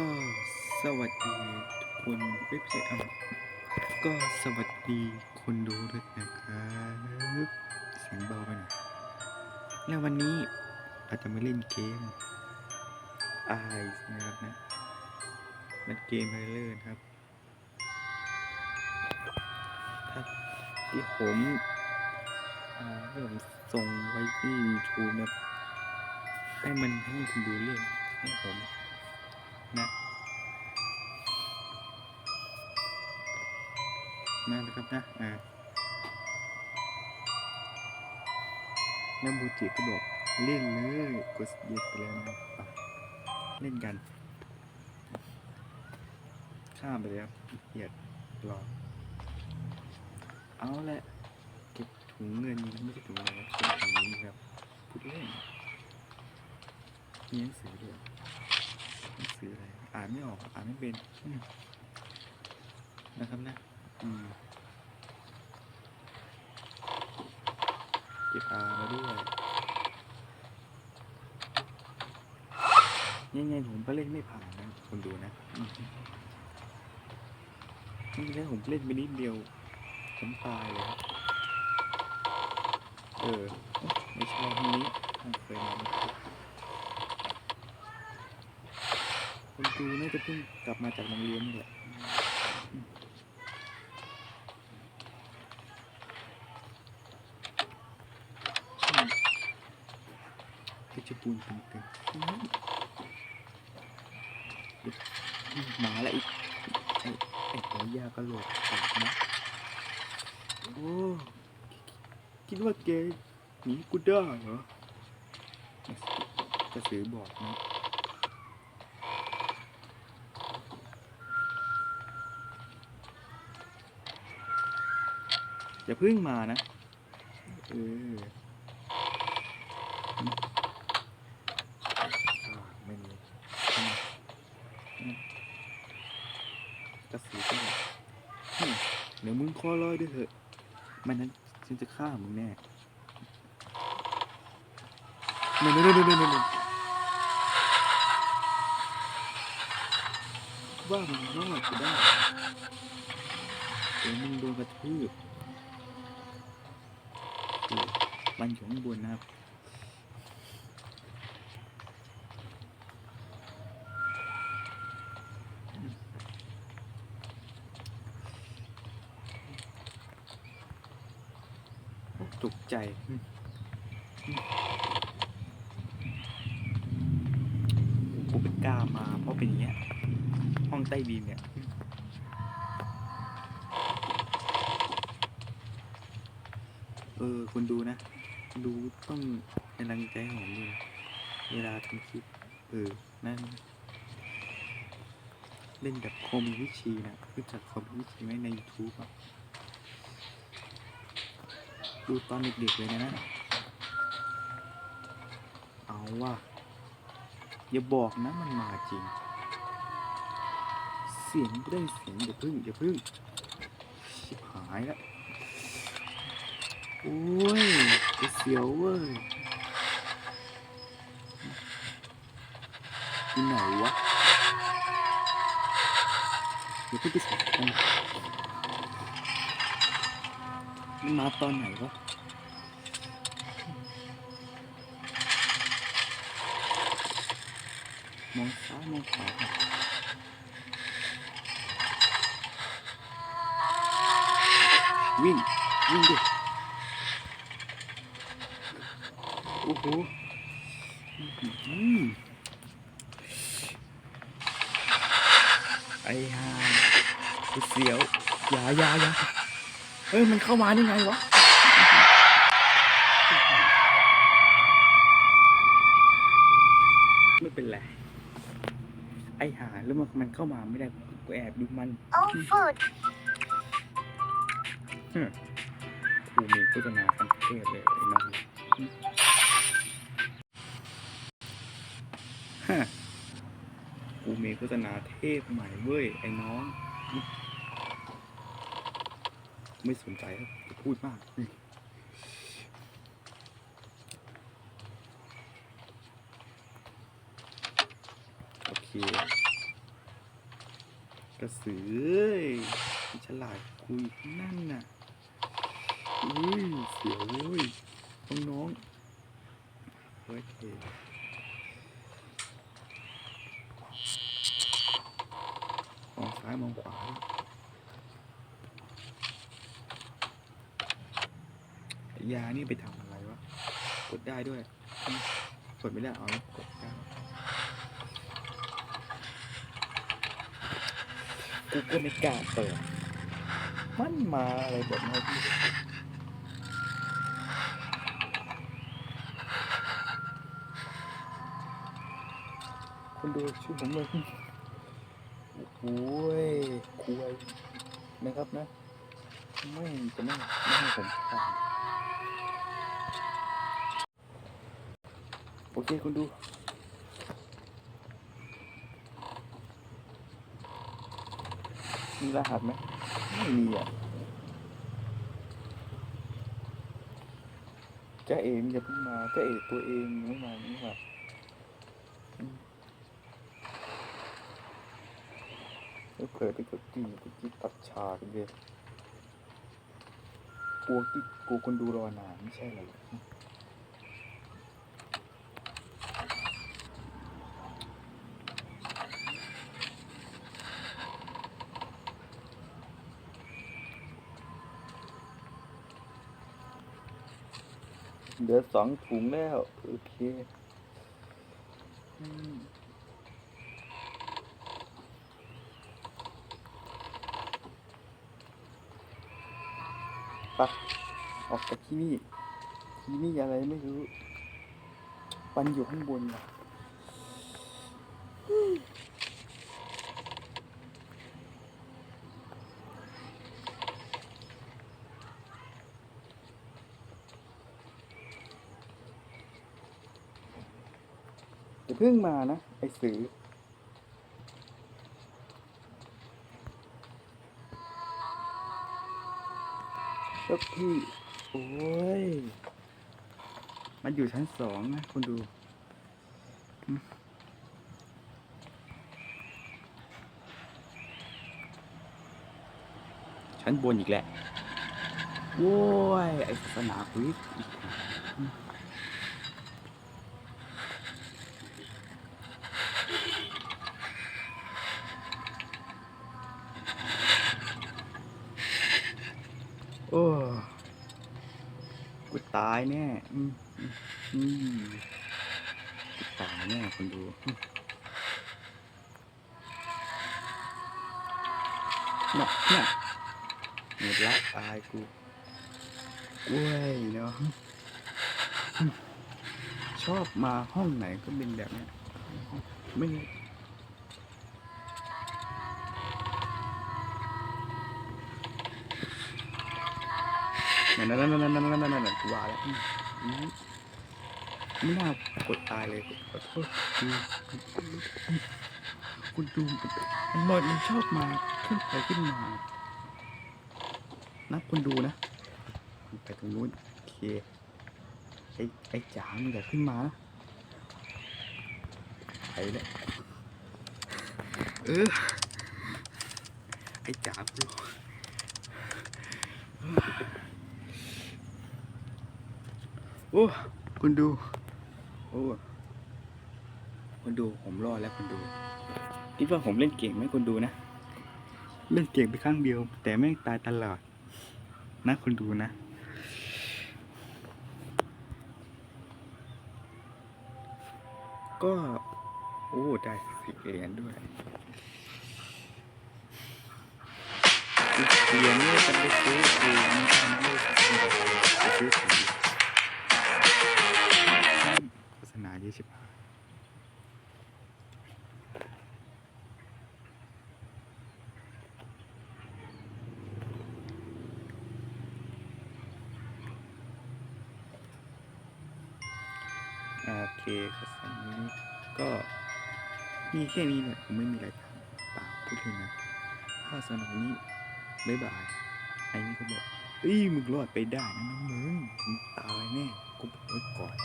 ก็สวัสดีทุกคนเว็บไซต์อะก็สวัสดีคนดูด้วยนะครับเสียงเบาไปหน่อยแล้ววันนี้เราจะมาเล่นเกม Eyes นะครับนะมันเกมไรเล่นครับถ้าที่ผมอ่าที่ผมส่งไว้ที่ YouTube นะให้มันให้คุณดูเรื่องให้ผม นะมาแล้วครับนะอ่าน้ำบูจิก็บอกเล่นเลยกดเย็ดไปแล้วนะเล่นกัน ข้ามไปเลยครับเหยียดรอเอาละเก็บถุงเงินไม่ใช่ถุงอะไรครับเป็นถุงนี้ครับพูดเล่นมีหนังสือด้วย สืออะไร อ่านไม่ออก อ่านไม่เป็นนะครับนะอืมเก็บอามาด้วยยังไงผมก็เล่นไม่ผ่านนะคนดูนะนี่แค่ผมเล่นไปนิดเดียว ผมตายเลยเออ ไม่ใช่ห้องนี้ห้องเคยมาไม่ถูก คุณครูน่าจะเพิ่งกลับมาจากโรงเรียนนี่แหละอืมอืมเพชรบูรณ์ตึงตึงอืมอืมาล้วอีกไอ้ไอ้หัวยากระโหลกแตกนะโอ้คิดว่าแกหนีกูได้เหรอกระสือบอกนะ อย่าพิ่งมานะเออไม่มีกระสือก็บอกอืมเดี๋ยวมึงคอลอยด้วยเถอะไม่นั้นฉันจะฆ่ามึงแน่นี่นี่นี่นี่นี่ว่ามึงรอดจะได้เดี๋ยวมึงโดนกระทืบ คือ มันอยู่ข้างบนนะครับตกใจกูเป็นกล้ามาเพราะเป็นอย่างเงี้ย ห้องใต้ดินเนี่ยเออคุณดูนะ ดูต้องเป็นกำลังใจให้ผมด้วยเวลาทำคลิป เออ นั่น เล่นแบบคอมวิชีนะรู้จักคอมวิชีไหมใน YouTube อะ ดูตอนเด็กๆเลยนะ เอาว่ะ อย่าบอกนะมันมาจริง เสียงไม่ได้เสียงอย่าพึ่งอย่าพึ่งชิบหายละโอ้ย เสียวเว้ยที่ไหนวะอย่าเพิ่งไปสนใจมันมาตอนไหนวะมองซ้ายมองขวาวิ่งวิ่งดิ โอ้โหอื้อหือไอ้ห่ากูเสียวอย่าอย่าอย่าเฮ้ย มันเข้ามาได้ไงวะไม่เป็นไร ไอ้หาแล้วมันมันเข้ามาไม่ได้กูแอบดูมัน Oh, food. กูมีโฆษณาคันเทพเลยไอ้น้องฮะ กูมีโฆษณาเทพใหม่เว้ย ไอ้น้อง ไม่สนใจครับพูดมากโอเคระสือฉลาดคุยนั่นน่ะอุ้ยเสียวเว้ยน้องๆโอเคมอง ซ้ายมองขวายานี่ไปทำอะไรวะ กดได้ด้วย กดไม่ได้เอากดได้กูก็ไม่กล้าเปิด มันมาอะไรแบบนี้พี่คนดูชื่อผมเลย โอ้ยคุยนะครับนะ ไม่จะไม่ไม่ให้ผมทำโอเคคุณดูมีรหัสไหมไม่มีอะจ้าเองอย่าเพิ่งมาจ้าเอกตัวเองยังไม่มานี่ค่ะอืมแล้ว เผลอไปกดจีกดจีตัดฉากเลยกลัวที่กลัวคนดูรอนานไม่ใช่เหรอเหลือสองถุงแล้ว โอเค อืม ปะออกจากที่นี่ ที่นี่อะไรไม่รู้ปันอยู่ข้างบนนะอย่าเพิ่งมานะ ไอ้สือับพี่ โอ้ย มันอยู่ชั้นสองนะคุณดูชั้นบนอีกแหละโว้ย ไอศาสนาคริสต์อีกอืมโอ้ กู ตายแน่อืมอืมอืมกูตายแน่คนดูอืมน่ะน่ะหมดละตายกูเว้ยเนาะอืมชอบมาห้องไหนก็เป็นแบบนี้ไม่ นั่นนั่นนั่นนั่นนั่นนั่นนั่นกูว่าแล้วอืมอืมไม่น่ากดตายเลยขอโทษคุณดูมันลอยมันชอบมาขึ้นไปขึ้นมานับคนดูนะไปตรงนู้นโอเคไอ้ไอ้จ๋ามันอย่าขึ้นมานะไปแล้วเออไอ้จ๋ากู โอ้ คุณดู โอ้ คุณดู ผมรอดแล้วคุณดู คิดว่าผมเล่นเก่งไหมคุณดูนะ เล่นเก่งไปครั้งเดียว แต่แม่งตายตลอด นะคุณดูนะ ก็ โอ้ ได้สิบเหรียญด้วยสิบเหรียญเนี่ยจะไปซื้อเองไม่ทำให้ไปซื้อของ โฆษณายี่สิบโอเคโฆษณานี้ก็มีแค่นี้แหละผมไม่มีอะไรทำเปล่าพูดถึงนะถ้าสำหรับนนี้บ๊ายบายไอ้นี่ก็บอกเอ้ยมึงรอดไปได้นะน้องมึงมึงตายแน่กูบอกไว้ก่อน